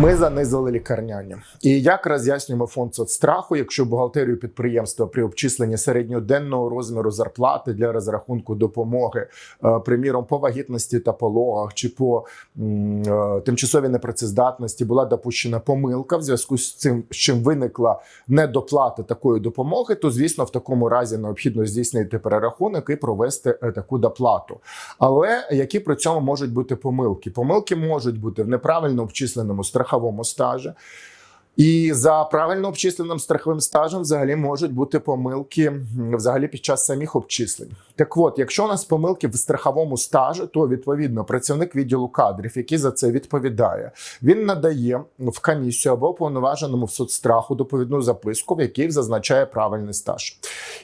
Ми занизили лікарняні. І як роз'яснюємо фонд соцстраху, якщо бухгалтерію підприємства при обчисленні середньоденного розміру зарплати для розрахунку допомоги, е, приміром по вагітності та пологах чи по е, тимчасовій непрацездатності була допущена помилка в зв'язку з цим, з чим виникла недоплата такої допомоги, то звісно в такому разі необхідно здійснити перерахунок і провести е, таку доплату. Але які при цьому можуть бути помилки? Помилки можуть бути в неправильно обчисленому страховому стажі. І за правильно обчисленим страховим стажем взагалі можуть бути помилки взагалі під час самих обчислень. Так от, якщо у нас помилки в страховому стажі, то відповідно працівник відділу кадрів, який за це відповідає, він надає в комісію або повноваженому в соцстраху доповідну записку, в якій зазначає правильний стаж.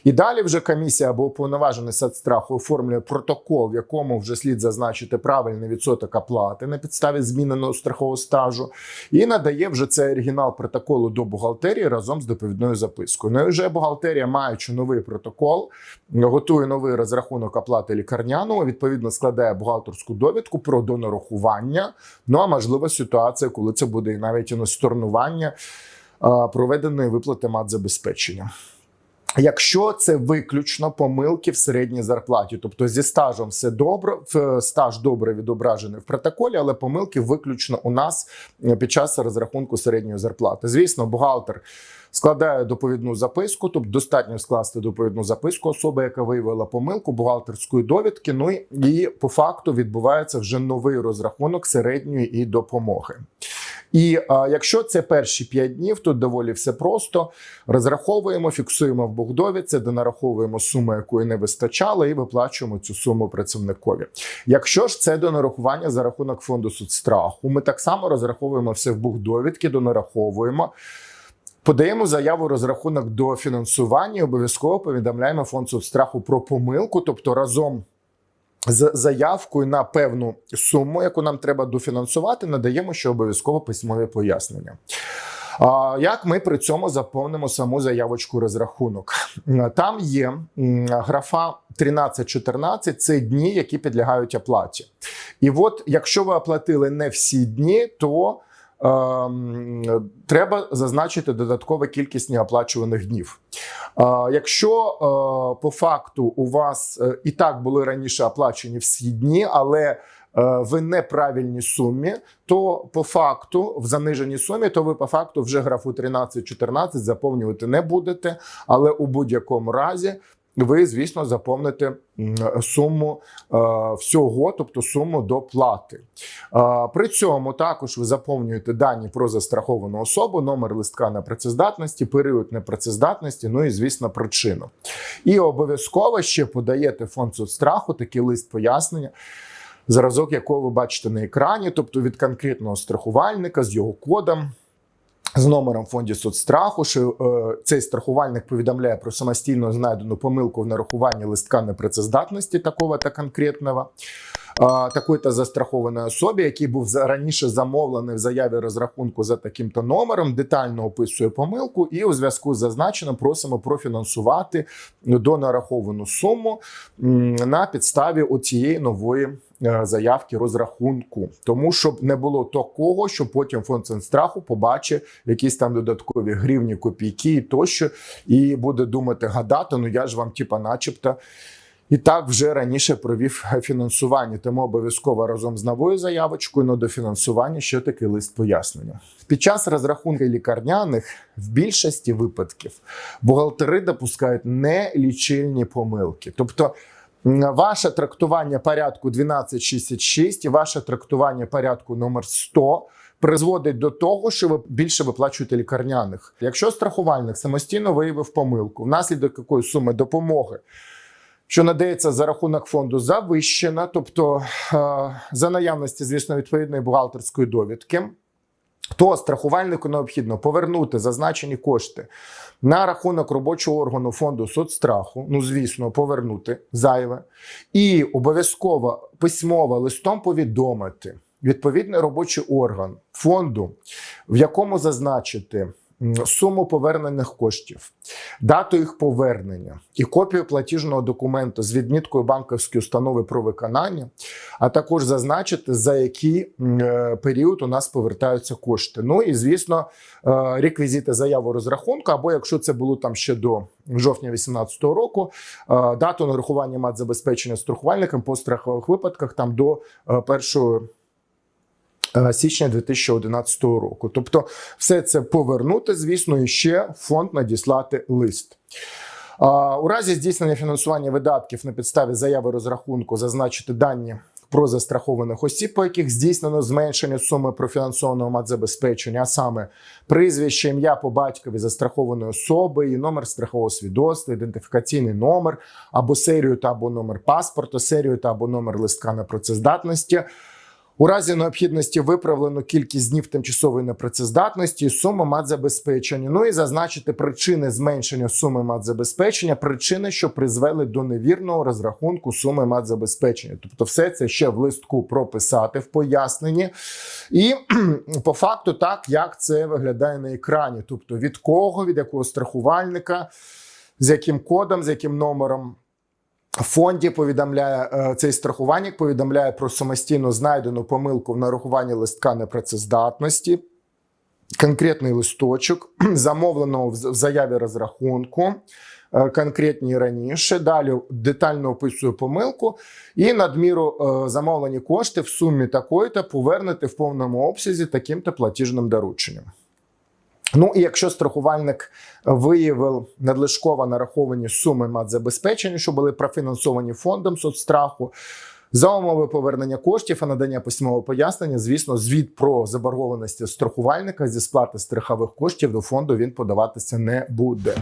І далі вже комісія або уповноважений соцстраху оформлює протокол, в якому вже слід зазначити правильний відсоток оплати на підставі зміненого страхового стажу, і надає вже цей оригінал протоколу до бухгалтерії разом з доповідною запискою. Ну і вже бухгалтерія, маючи новий протокол, готує новий розрахунок оплати лікарняного, відповідно складає бухгалтерську довідку про донорахування. Ну а можлива ситуація, коли це буде навіть і на сторнування проведеної виплати матзабезпечення. Якщо це виключно помилки в середній зарплаті, тобто зі стажем все добре, стаж добре відображений в протоколі, але помилки виключно у нас е, під час розрахунку середньої зарплати. Звісно, бухгалтер складає доповідну записку, тобто достатньо скласти доповідну записку особи, яка виявила помилку бухгалтерської довідки. Ну і по факту відбувається вже новий розрахунок середньої і допомоги. І а, якщо це перші 5 днів, тут доволі все просто. Розраховуємо, фіксуємо в бухдовідці, донараховуємо суму, якої не вистачало, і виплачуємо цю суму працівникові. Якщо ж це донарахування за рахунок фонду соцстраху, ми так само розраховуємо все в бухдовідки, донараховуємо. Подаємо заяву розрахунок до фінансування. Обов'язково повідомляємо фонд соцстраху про помилку, тобто разом з заявкою на певну суму, яку нам треба дофінансувати, надаємо ще обов'язково письмові пояснення. Як ми при цьому заповнимо саму заявочку розрахунок? Там є графа 13-14 – це дні, які підлягають оплаті. І от, якщо ви оплатили не всі дні, то треба зазначити додаткову кількість неоплачуваних днів. Якщо е, по факту у вас е, і так були раніше оплачені всі дні, але е, в неправильній сумі, то по факту в заниженій сумі, то ви по факту вже графу 13-14 заповнювати не будете. Але у будь-якому разі ви, звісно, заповните суму е, всього, тобто суму до плати. Е, При цьому також ви заповнюєте дані про застраховану особу, номер листка непрацездатності, період непрацездатності, ну і звісно, причину. І обов'язково ще подаєте фонд соцстраху такий лист пояснення. Зразок, якого ви бачите на екрані, тобто від конкретного страхувальника з його кодом, з номером в фонді соцстраху, що е, цей страхувальник повідомляє про самостійно знайдену помилку в нарахуванні листка непрацездатності такого та конкретного. Такої-то застрахованої особі, який був раніше замовлений в заяві розрахунку за таким-то номером, детально описує помилку, і у зв'язку з зазначеним просимо профінансувати донараховану суму на підставі оцієї нової заявки розрахунку, тому щоб не було такого, що потім фонд Центраху побачить якісь там додаткові гривні, копійки і тощо, і буде думати, гадати, ну я ж вам, типа, начебто. І так вже раніше провів фінансування, тому обов'язково разом з новою заявочкою на дофінансування ще такий лист пояснення. Під час розрахунку лікарняних в більшості випадків бухгалтери допускають нелічильні помилки. Тобто ваше трактування порядку 1266 і ваше трактування порядку номер 100 призводить до того, що ви більше виплачуєте лікарняних. Якщо страхувальник самостійно виявив помилку, внаслідок якої суми допомоги що надається за рахунок фонду завищена, тобто е, за наявності, звісно, відповідної бухгалтерської довідки, то страхувальнику необхідно повернути зазначені кошти на рахунок робочого органу фонду соцстраху, ну звісно, повернути зайве, і обов'язково письмово листом повідомити відповідний робочий орган фонду, в якому зазначити суму повернених коштів, дату їх повернення і копію платіжного документу з відміткою банківської установи про виконання, а також зазначити, за який е, період у нас повертаються кошти. Ну і звісно, е, реквізити заяву розрахунку, або якщо це було там ще до жовтня 2018 року, е, дату нарахування мат забезпечення страхувальникам по страхових випадках там до першого. Е, Січня 2011 року, тобто все це повернути, звісно, і ще фонд надіслати лист. У разі здійснення фінансування видатків на підставі заяви розрахунку зазначити дані про застрахованих осіб, по яких здійснено зменшення суми профінансованого матзабезпечення, а саме прізвище, ім'я по батькові застрахованої особи, і номер страхового свідоцтва, ідентифікаційний номер або серію та або номер паспорту, серію та або номер листка на працездатності. У разі необхідності виправлено кількість днів тимчасової непрацездатності, суми матзабезпечення. Ну і зазначити причини зменшення суми матзабезпечення, причини, що призвели до невірного розрахунку суми матзабезпечення. Тобто, все це ще в листку прописати в поясненні. І по факту, так як це виглядає на екрані, тобто від кого, від якого страхувальника, з яким кодом, з яким номером. Фонді повідомляє е, цей страхувальник, повідомляє про самостійно знайдену помилку в нарахуванні листка непрацездатності, конкретний листочок, замовленого в в заяві розрахунку, е, конкретні раніше. Далі детально описує помилку і надміру е, замовлені кошти в сумі такої-то повернути в повному обсязі таким-то платіжним дорученням. Ну і якщо страхувальник виявив надлишково нараховані суми матзабезпечення, що були профінансовані фондом соцстраху, за умови повернення коштів і надання письмового пояснення, звісно, звіт про заборгованості страхувальника зі сплати страхових коштів до фонду він подаватися не буде.